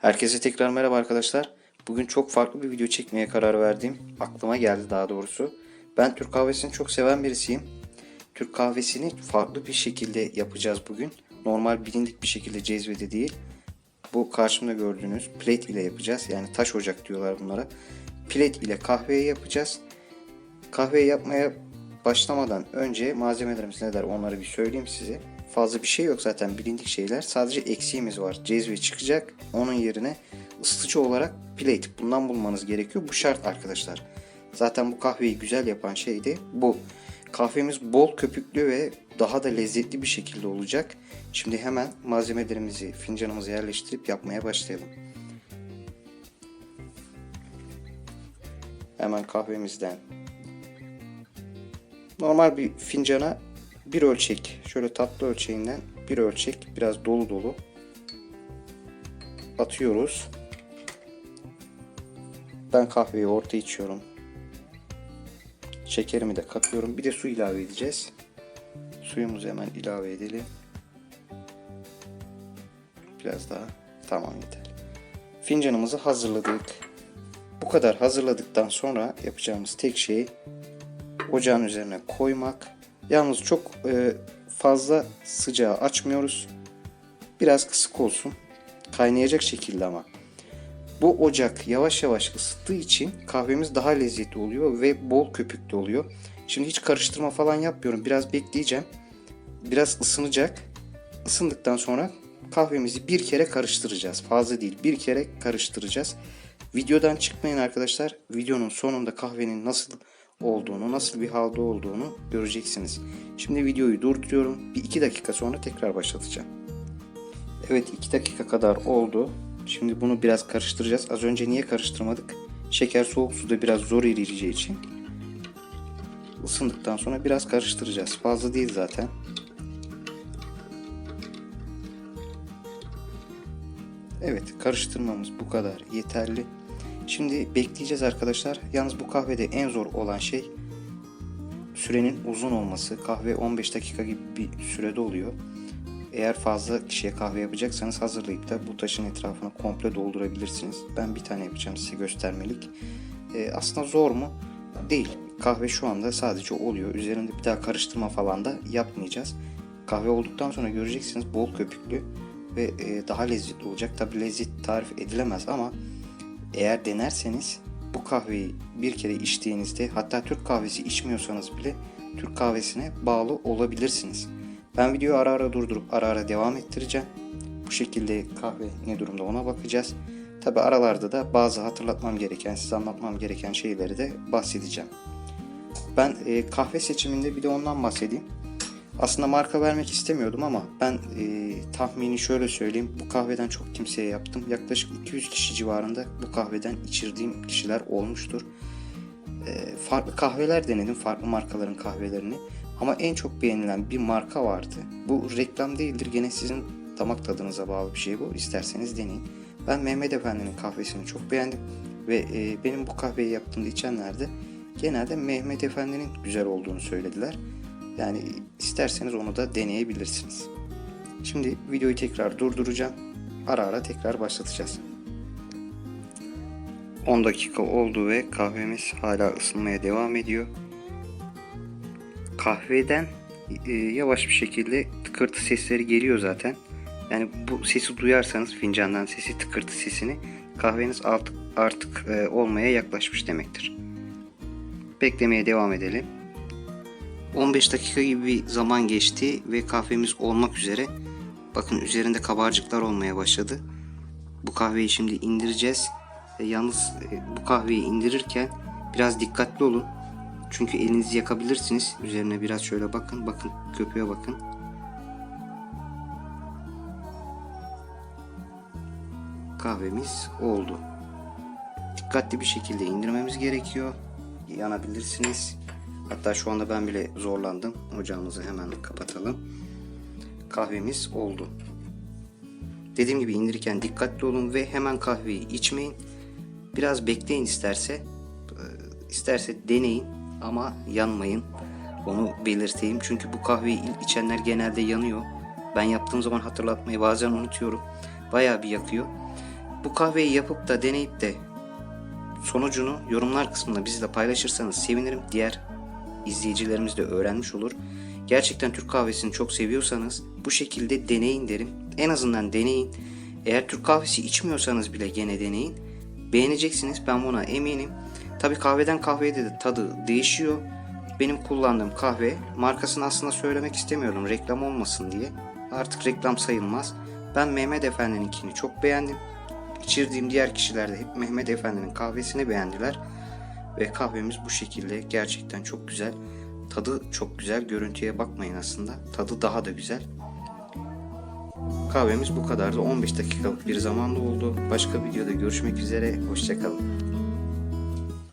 Herkese tekrar merhaba arkadaşlar. Bugün çok farklı bir video çekmeye karar verdim. Aklıma geldi daha doğrusu. Ben Türk kahvesini çok seven birisiyim. Türk kahvesini farklı bir şekilde yapacağız bugün. Normal bilindik bir şekilde cezvede değil. Bu karşımda gördüğünüz plate ile yapacağız. Yani taş ocak diyorlar bunlara. Plate ile kahveyi yapacağız. Kahveyi yapmaya başlamadan önce malzemelerimiz neler onları bir söyleyeyim size. Fazla bir şey yok zaten bilindik şeyler. Sadece eksiğimiz var. Cezve çıkacak. Onun yerine ısıtıcı olarak plate. Bundan bulmanız gerekiyor. Bu şart arkadaşlar. Zaten bu kahveyi güzel yapan şey de bu. Kahvemiz bol köpüklü ve daha da lezzetli bir şekilde olacak. Şimdi hemen malzemelerimizi fincanımıza yerleştirip yapmaya başlayalım. Hemen kahvemizden normal bir fincana bir ölçek şöyle tatlı ölçeğinden bir ölçek biraz dolu dolu atıyoruz. Ben kahveyi orta içiyorum. Şekerimi de katıyorum. Bir de su ilave edeceğiz. Suyumuzu hemen ilave edelim. Biraz daha. Tamam yeter. Fincanımızı hazırladık. Bu kadar hazırladıktan sonra yapacağımız tek şey ocağın üzerine koymak. Yalnız çok e, fazla sıcağı açmıyoruz. Biraz kısık olsun. Kaynayacak şekilde ama. Bu ocak yavaş yavaş ısıttığı için kahvemiz daha lezzetli oluyor ve bol köpüklü oluyor. Şimdi hiç karıştırma falan yapmıyorum. Biraz bekleyeceğim. Biraz ısınacak. Isındıktan sonra kahvemizi bir kere karıştıracağız. Fazla değil. Bir kere karıştıracağız. Videodan çıkmayın arkadaşlar. Videonun sonunda kahvenin nasıl olduğunu, nasıl bir halde olduğunu göreceksiniz. Şimdi videoyu durduruyorum. Bir iki dakika sonra tekrar başlatacağım. Evet iki dakika kadar oldu. Şimdi bunu biraz karıştıracağız. Az önce niye karıştırmadık? Şeker soğuk suda biraz zor eriyeceği için. Isındıktan sonra biraz karıştıracağız. Fazla değil zaten. Evet karıştırmamız bu kadar yeterli. Şimdi bekleyeceğiz arkadaşlar. Yalnız bu kahvede en zor olan şey sürenin uzun olması. Kahve 15 dakika gibi bir sürede oluyor. Eğer fazla kişiye kahve yapacaksanız hazırlayıp da bu taşın etrafını komple doldurabilirsiniz. Ben bir tane yapacağım size göstermelik. Ee, aslında zor mu? Değil. Kahve şu anda sadece oluyor. Üzerinde bir daha karıştırma falan da yapmayacağız. Kahve olduktan sonra göreceksiniz bol köpüklü ve e, daha lezzetli olacak. Tabi lezzet tarif edilemez ama eğer denerseniz bu kahveyi bir kere içtiğinizde hatta Türk kahvesi içmiyorsanız bile Türk kahvesine bağlı olabilirsiniz. Ben videoyu ara ara durdurup ara ara devam ettireceğim. Bu şekilde kahve ne durumda ona bakacağız. Tabi aralarda da bazı hatırlatmam gereken, size anlatmam gereken şeyleri de bahsedeceğim. Ben e, kahve seçiminde bir de ondan bahsedeyim. Aslında marka vermek istemiyordum ama ben e, tahmini şöyle söyleyeyim. Bu kahveden çok kimseye yaptım. Yaklaşık 200 kişi civarında bu kahveden içirdiğim kişiler olmuştur. E, farklı kahveler denedim. Farklı markaların kahvelerini. Ama en çok beğenilen bir marka vardı. Bu reklam değildir. Gene sizin damak tadınıza bağlı bir şey bu. İsterseniz deneyin. Ben Mehmet Efendi'nin kahvesini çok beğendim. Ve e, benim bu kahveyi yaptığımda içenler de genelde Mehmet Efendi'nin güzel olduğunu söylediler. Yani isterseniz onu da deneyebilirsiniz. Şimdi videoyu tekrar durduracağım. Ara ara tekrar başlatacağız. 10 dakika oldu ve kahvemiz hala ısınmaya devam ediyor. Kahveden e, yavaş bir şekilde tıkırtı sesleri geliyor zaten. Yani bu sesi duyarsanız fincandan sesi tıkırtı sesini kahveniz artık, artık e, olmaya yaklaşmış demektir. Beklemeye devam edelim. 15 dakika gibi bir zaman geçti ve kahvemiz olmak üzere. Bakın üzerinde kabarcıklar olmaya başladı. Bu kahveyi şimdi indireceğiz. E, yalnız e, bu kahveyi indirirken biraz dikkatli olun. Çünkü elinizi yakabilirsiniz. Üzerine biraz şöyle bakın. Bakın köpüğe bakın. Kahvemiz oldu. Dikkatli bir şekilde indirmemiz gerekiyor. Yanabilirsiniz. Hatta şu anda ben bile zorlandım. Ocağımızı hemen kapatalım. Kahvemiz oldu. Dediğim gibi indirirken dikkatli olun ve hemen kahveyi içmeyin. Biraz bekleyin isterse. Ee, isterse deneyin ama yanmayın. Onu belirteyim. Çünkü bu kahveyi ilk içenler genelde yanıyor. Ben yaptığım zaman hatırlatmayı bazen unutuyorum. Bayağı bir yakıyor. Bu kahveyi yapıp da deneyip de sonucunu yorumlar kısmında bizle paylaşırsanız sevinirim. Diğer izleyicilerimiz de öğrenmiş olur. Gerçekten Türk kahvesini çok seviyorsanız bu şekilde deneyin derim. En azından deneyin. Eğer Türk kahvesi içmiyorsanız bile gene deneyin. Beğeneceksiniz ben buna eminim. Tabi kahveden kahveye de tadı değişiyor. Benim kullandığım kahve markasını aslında söylemek istemiyordum reklam olmasın diye. Artık reklam sayılmaz. Ben Mehmet Efendi'ninkini çok beğendim. İçirdiğim diğer kişiler de hep Mehmet Efendi'nin kahvesini beğendiler. Ve kahvemiz bu şekilde gerçekten çok güzel. Tadı çok güzel. Görüntüye bakmayın aslında. Tadı daha da güzel. Kahvemiz bu kadardı. 15 dakikalık bir zamanda oldu. Başka videoda görüşmek üzere. Hoşçakalın.